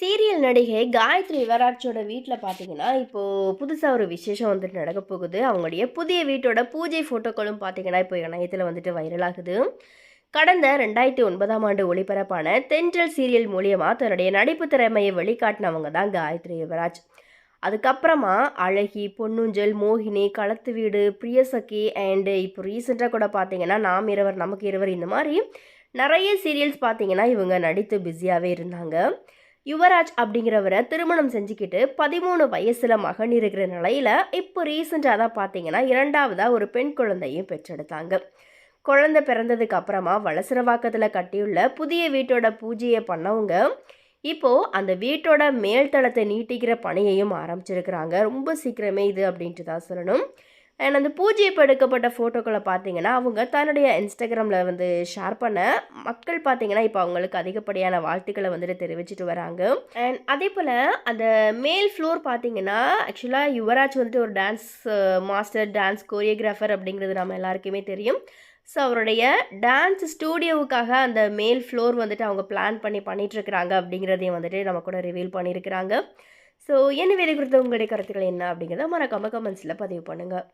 Serial நடிகை காயத்ரி யுவராஜோட வீட்டில் பார்த்தீங்கன்னா இப்போது புதுசாக ஒரு விசேஷம் வந்துட்டு நடக்க போகுது. அவங்களுடைய புதிய வீட்டோட பூஜை ஃபோட்டோக்களும் பார்த்தீங்கன்னா இப்போ இணையத்தில் வந்துட்டு வைரலாகுது கடந்த ரெண்டாயிரத்தி ஒன்பதாம் ஆண்டு ஒளிபரப்பான தென்றல் சீரியல் மூலியமாக தன்னுடைய நடிப்பு திறமையை வெளிக்காட்டினவங்க தான் காயத்ரி யுவராஜ் அதுக்கப்புறமா அழகி பொன்னுஞ்சல் மோகினி களத்து வீடு பிரியசகி அண்டு இப்போ ரீசெண்டாக கூட பார்த்தீங்கன்னா நாம் இருவர் நமக்கு இருவர் இந்த மாதிரி நிறைய சீரியல்ஸ் பார்த்தீங்கன்னா இவங்க நடித்து பிஸியாகவே இருந்தாங்க. யுவராஜ் அப்படிங்கிறவரை திருமணம் செஞ்சுக்கிட்டு பதிமூணு வயசில் மகன் இருக்கிற நிலையில் இப்போ ரீசெண்டாக தான் பார்த்தீங்கன்னா இரண்டாவதாக ஒரு பெண் குழந்தையும் பெற்றெடுத்தாங்க. குழந்தை பிறந்ததுக்கு அப்புறமா வளசரவாக்கத்தில் கட்டியுள்ள புதிய வீட்டோட பூஜையை பண்ணவங்க இப்போது அந்த வீட்டோட மேல்தளத்தை நீட்டிக்கிற பணியையும் ஆரம்பிச்சிருக்கிறாங்க. ரொம்ப சீக்கிரமே இது அப்படின்ட்டு தான் சொல்லணும். அண்ட் அந்த பூஜை இப்போ எடுக்கப்பட்ட ஃபோட்டோக்களை பார்த்தீங்கன்னா அவங்க தன்னுடைய இன்ஸ்டாகிராமில் வந்து ஷேர் பண்ண மக்கள் பார்த்தீங்கன்னா இப்போ அவங்களுக்கு அதிகப்படியான வாழ்த்துக்களை வந்துட்டு தெரிவிச்சிட்டு வராங்க. அண்ட் அதே போல் அந்த மேல் ஃப்ளோர் பார்த்தீங்கன்னா ஆக்சுவலாக யுவராஜ் வந்துட்டு ஒரு டான்ஸ் மாஸ்டர் டான்ஸ் கோரியோகிராஃபர் அப்படிங்கிறது நம்ம எல்லாருக்குமே தெரியும். ஸோ அவருடைய டான்ஸ் ஸ்டூடியோவுக்காக அந்த மேல் ஃப்ளோர் வந்துட்டு அவங்க பிளான் பண்ணி பண்ணிகிட்ருக்கிறாங்க அப்படிங்கிறதையும் வந்துட்டு நம்ம கூட ரிவீல் பண்ணியிருக்கிறாங்க. ஸோ என்ன வேலை குறித்த உங்களுடைய கருத்துக்கள் என்ன அப்படிங்கிறத மறக்காம கமெண்ட்ஸில் பதிவு பண்ணுங்கள்